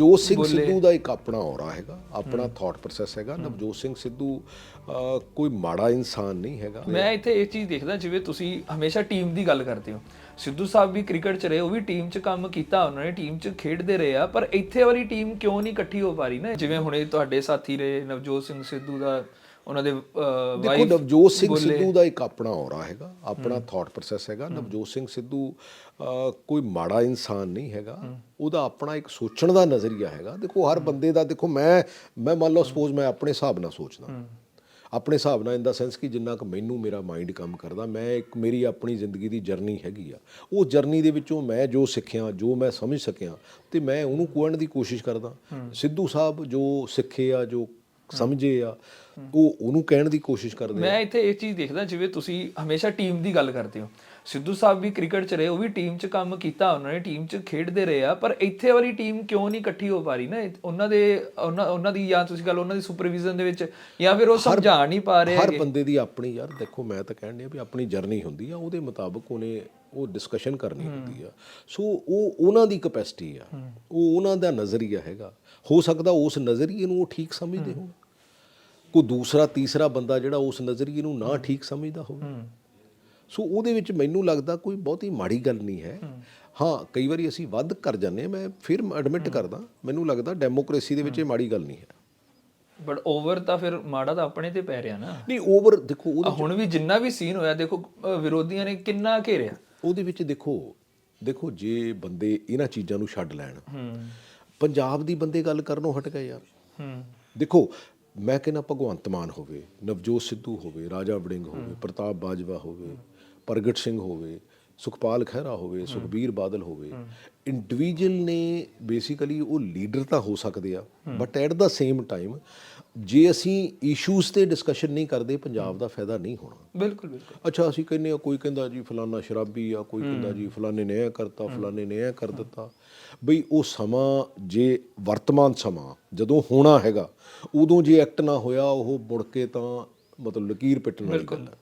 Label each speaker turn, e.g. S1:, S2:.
S1: ਨਵਜੋਤ ਸਿੰਘ ਸਿੱਧੂ ਦਾ ਇੱਕ ਆਪਣਾ ਔਰਾ ਹੈਗਾ ਆਪਣਾ ਥਾਟ ਪ੍ਰੋਸੈਸ ਹੈਗਾ। ਨਵਜੋਤ ਸਿੰਘ ਸਿੱਧੂ ਕੋਈ ਮਾੜਾ ਇਨਸਾਨ ਨਹੀਂ ਹੈਗਾ।
S2: ਮੈਂ ਇੱਥੇ ਇਹ ਚੀਜ਼ ਦੇਖਦਾ ਜਿਵੇਂ ਤੁਸੀਂ ਹਮੇਸ਼ਾ ਟੀਮ ਦੀ ਗੱਲ ਕਰਦੇ ਹੋ। ਸਿੱਧੂ ਸਾਹਿਬ ਵੀ ਕ੍ਰਿਕਟ 'ਚ ਰਹੇ ਉਹ ਵੀ ਟੀਮ 'ਚ ਕੰਮ ਕੀਤਾ ਉਹਨਾਂ ਨੇ ਟੀਮ 'ਚ ਖੇਡਦੇ ਰਹੇ ਆ ਪਰ ਇੱਥੇ ਵਾਲੀ ਟੀਮ ਕਿਉਂ ਨਹੀਂ ਇਕੱਠੀ ਹੋ ਪਾ ਰਹੀ ਨਾ? ਜਿਵੇਂ ਹੁਣੇ ਤੁਹਾਡੇ ਸਾਥੀ ਰਹੇ ਨਵਜੋਤ ਸਿੰਘ ਸਿੱਧੂ ਦਾ ਉਹਨਾਂ ਦੇ
S1: ਦੇਖੋ
S2: ਵਾਈਫ
S1: ਨਵਜੋਤ ਸਿੰਘ ਸਿੱਧੂ ਦਾ ਇੱਕ ਆਪਣਾ ਔਰਾ ਹੈਗਾ ਆਪਣਾ ਥਾਟ ਪ੍ਰੋਸੈਸ ਹੈਗਾ। ਨਵਜੋਤ ਸਿੰਘ ਸਿੱਧੂ ਕੋਈ ਮਾੜਾ ਇਨਸਾਨ ਨਹੀਂ ਹੈਗਾ। ਉਹਦਾ ਆਪਣਾ ਇੱਕ ਸੋਚਣ ਦਾ ਨਜ਼ਰੀਆ ਹੈਗਾ। ਦੇਖੋ ਹਰ ਬੰਦੇ ਦਾ ਦੇਖੋ ਮੈਂ ਮੈਂ ਮੰਨ ਲਓ ਸਪੋਜ਼ ਮੈਂ ਆਪਣੇ ਹਿਸਾਬ ਨਾਲ ਸੋਚਦਾ। ਆਪਣੇ ਹਿਸਾਬ ਨਾਲ ਇਨ ਦਾ ਸੈਂਸ ਕਿ ਜਿੰਨਾ ਕੁ ਮੈਨੂੰ ਮੇਰਾ ਮਾਈਂਡ ਕੰਮ ਕਰਦਾ ਮੈਂ ਇੱਕ ਮੇਰੀ ਆਪਣੀ ਜ਼ਿੰਦਗੀ ਦੀ ਜਰਨੀ ਹੈਗੀ ਆ। ਉਹ ਜਰਨੀ ਦੇ ਵਿੱਚੋਂ ਮੈਂ ਜੋ ਸਿੱਖਿਆ ਜੋ ਮੈਂ ਸਮਝ ਸਕਿਆ ਤੇ ਮੈਂ ਉਹਨੂੰ ਕੋਣ ਦੀ ਕੋਸ਼ਿਸ਼ ਕਰਦਾ। ਸਿੱਧੂ ਸਾਹਿਬ ਜੋ ਸਿੱਖੇ ਆ ਜੋ ਸਮਝੇ ਆ। ਉਹ ਉਹਨੂੰ ਕਹਿਣ ਦੀ ਕੋਸ਼ਿਸ਼ ਕਰਦੇ ਆ।
S2: ਮੈਂ ਇੱਥੇ ਇਹ ਚੀਜ਼ ਦੇਖਦਾ ਜਿਵੇਂ ਤੁਸੀਂ ਹਮੇਸ਼ਾ ਟੀਮ ਦੀ ਗੱਲ ਕਰਦੇ ਹੋ। ਸਿੱਧੂ ਸਾਹਿਬ ਵੀ ਕ੍ਰਿਕਟ 'ਚ ਰਹੇ ਉਹ ਵੀ ਟੀਮ 'ਚ ਕੰਮ ਕੀਤਾ ਉਹਨਾਂ ਨੇ ਟੀਮ 'ਚ ਖੇਡਦੇ ਰਹੇ ਆ ਪਰ ਇੱਥੇ ਵਾਲੀ ਟੀਮ ਕਿਉਂ ਨਹੀਂ ਇਕੱਠੀ ਹੋ ਪਾ ਰਹੀ ਨਾ? ਉਹਨਾਂ ਦੇ ਉਹਨਾਂ ਉਹਨਾਂ ਦੀ ਜਾਂ ਤੁਸੀਂ ਗੱਲ ਉਹਨਾਂ ਦੀ ਸੁਪਰਵਿਜ਼ਨ ਦੇ ਵਿੱਚ ਜਾਂ ਫਿਰ ਉਹ ਸਮਝਾ ਨਹੀਂ ਪਾ ਰਹੇ
S1: ਹਰ ਬੰਦੇ ਦੀ ਆਪਣੀ ਯਾਰ ਦੇਖੋ ਮੈਂ ਤਾਂ ਕਹਿਣ ਡਿਆ ਵੀ ਆਪਣੀ ਜਰਨੀ ਹੁੰਦੀ ਆ ਉਹਦੇ ਮੁਤਾਬਕ ਉਹਨੇ ਉਹ ਡਿਸਕਸ਼ਨ ਕਰਨੀ ਹੁੰਦੀ ਆ। ਸੋ ਉਹ ਉਹਨਾਂ ਦੀ ਕਪੈਸਿਟੀ ਆ। ਉਹ ਉਹਨਾਂ ਦਾ ਨਜ਼ਰੀਆ ਹੈਗਾ। ਹੋ ਸਕਦਾ ਉਸ ਨਜ਼ਰੀਏ ਨੂੰ ਉਹ ਠੀਕ ਸਮਝਦੇ ਹੋਣ। ਕੋਈ ਦੂਸਰਾ ਤੀਸਰਾ ਬੰਦਾ ਜਿਹੜਾ ਉਸ ਨਜ਼ਰੀਏ ਨੂੰ ਨਾ ਠੀਕ ਸਮਝਦਾ ਹੋਵੇ। ਸੋ ਉਹਦੇ ਵਿੱਚ ਮੈਨੂੰ ਲੱਗਦਾ ਕੋਈ ਬਹੁਤੀ ਮਾੜੀ ਗੱਲ ਨਹੀਂ ਹੈ। ਹਾਂ। ਕਈ ਵਾਰੀ ਅਸੀਂ ਵੱਧ ਕਰ ਜਾਂਦੇ ਹਾਂ। ਮੈਂ ਫਿਰ ਐਡਮਿਟ ਕਰਦਾ ਮੈਨੂੰ ਲੱਗਦਾ ਡੈਮੋਕ੍ਰੇਸੀ ਦੇ ਵਿੱਚ ਇਹ ਮਾੜੀ ਗੱਲ ਨਹੀਂ ਹੈ।
S2: ਬਟ ਓਵਰ ਤਾਂ ਫਿਰ ਮਾੜਾ ਤਾਂ ਆਪਣੇ ਤੇ ਪੈ ਰਿਹਾ ਨਾ।
S1: ਨਹੀਂ ਓਵਰ ਦੇਖੋ
S2: ਹੁਣ ਵੀ ਜਿੰਨਾ ਵੀ ਸੀਨ ਹੋਇਆ ਦੇਖੋ ਵਿਰੋਧੀਆਂ ਨੇ ਕਿੰਨਾ ਘੇਰਿਆ।
S1: ਉਹਦੇ ਵਿੱਚ ਦੇਖੋ ਦੇਖੋ ਜੇ ਬੰਦੇ ਇਹਨਾਂ ਚੀਜ਼ਾਂ ਨੂੰ ਛੱਡ ਲੈਣ ਪੰਜਾਬ ਦੀ ਬੰਦੇ ਗੱਲ ਕਰਨੋਂ ਹਟ ਗਏ ਯਾਰ।
S2: ਹੂੰ।
S1: ਦੇਖੋ ਮੈਂ ਕਹਿੰਦਾ ਭਗਵੰਤ ਮਾਨ ਹੋਵੇ ਨਵਜੋਤ ਸਿੱਧੂ ਹੋਵੇ ਰਾਜਾ ਵੜਿੰਗ ਹੋਵੇ ਪ੍ਰਤਾਪ ਬਾਜਵਾ ਹੋਵੇ ਪ੍ਰਗਟ ਸਿੰਘ ਹੋਵੇ ਸੁਖਪਾਲ ਖਹਿਰਾ ਹੋਵੇ ਸੁਖਬੀਰ ਬਾਦਲ ਹੋਵੇ ਇੰਡੀਵਿਜੂਅਲ ਨੇ ਬੇਸਿਕਲੀ ਉਹ ਲੀਡਰ ਤਾਂ ਹੋ ਸਕਦੇ ਆ but at the same time ਜੇ ਅਸੀਂ ਇਸ਼ੂਜ਼ ਤੇ ਡਿਸਕਸ਼ਨ ਨਹੀਂ ਕਰਦੇ ਪੰਜਾਬ ਦਾ ਫਾਇਦਾ ਨਹੀਂ ਹੋਣਾ।
S2: ਬਿਲਕੁਲ ਬਿਲਕੁਲ।
S1: ਅੱਛਾ ਅਸੀਂ ਕਹਿੰਦੇ ਆ ਕੋਈ ਕਹਿੰਦਾ ਜੀ ਫਲਾਨਾ ਸ਼ਰਾਬੀ ਆ ਕੋਈ ਕਹਿੰਦਾ ਜੀ ਫਲਾਨੇ ਨੇ ਇਹ ਕਰਤਾ ਫਲਾਨੇ ਨੇ ਇਹ ਕਰ ਦਿੱਤਾ। ਬਈ ਉਹ ਸਮਾਂ ਜੇ ਵਰਤਮਾਨ ਸਮਾਂ ਜਦੋਂ ਹੋਣਾ ਹੈਗਾ ਉਦੋਂ ਜੇ ਐਕਟ ਨਾ ਹੋਇਆ ਉਹ ਮੁੜ ਕੇ ਤਾਂ ਮਤਲਬ ਲਕੀਰ ਪਿੱਟਣ ਵਾਲੀ ਗੱਲ ਹੈ।